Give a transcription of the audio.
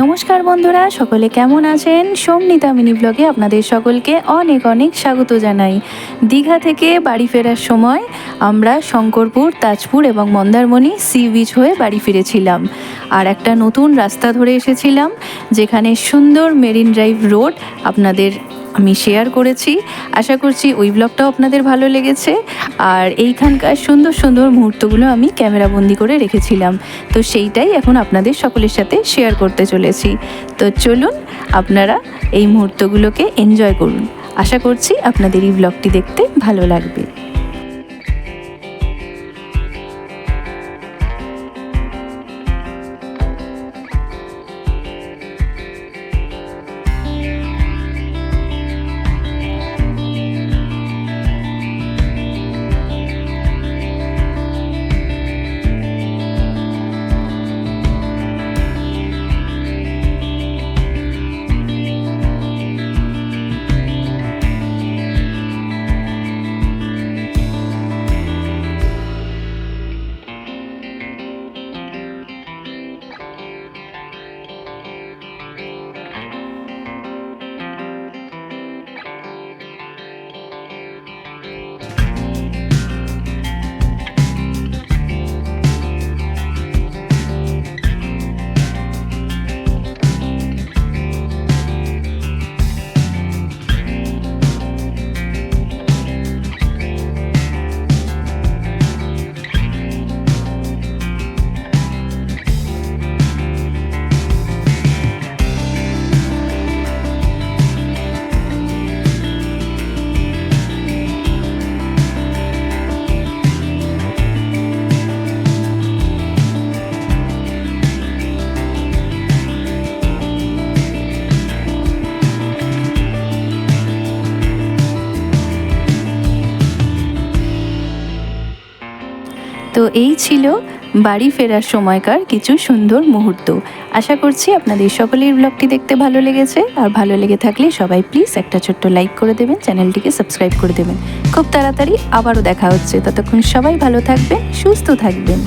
নমস্কার বন্ধুরা, সকলে কেমন আছেন? সোমনিতা মিনি ব্লগে আপনাদের সকলকে অনেক অনেক স্বাগত জানাই। দীঘা থেকে বাড়ি ফেরার সময় আমরা শঙ্করপুর, তাজপুর এবং মন্দারমণি সি বিচ হয়ে বাড়ি ফিরেছিলাম। আর একটা নতুন রাস্তা ধরে এসেছিলাম, যেখানে সুন্দর মেরিন ড্রাইভ রোড আপনাদের আমি শেয়ার করেছি। আশা করছি ওই ব্লগটাও আপনাদের ভালো লেগেছে। আর এইখানকার সুন্দর সুন্দর মুহূর্তগুলো আমি ক্যামেরাবন্দি করে রেখেছিলাম। তো সেইটাই এখন আপনাদের সকলের সাথে শেয়ার করতে চলেছি। তো চলুন, আপনারা এই মুহূর্তগুলোকে এনজয় করুন। আশা করছি আপনাদের এই ব্লগটি দেখতে ভালো লাগবে। তো এই ছিল বাড়ি ফেরার সময়কার কিছু সুন্দর মুহূর্ত। আশা করছি আপনাদের সকলের ব্লগটি দেখতে ভালো লেগেছে। আর ভালো লেগে থাকলে সবাই প্লিজ একটা ছোট্ট লাইক করে দেবেন, চ্যানেলটিকে সাবস্ক্রাইব করে দেবেন। খুব তাড়াতাড়ি আবারও দেখা হচ্ছে। ততক্ষণ সবাই ভালো থাকবেন, সুস্থ থাকবেন।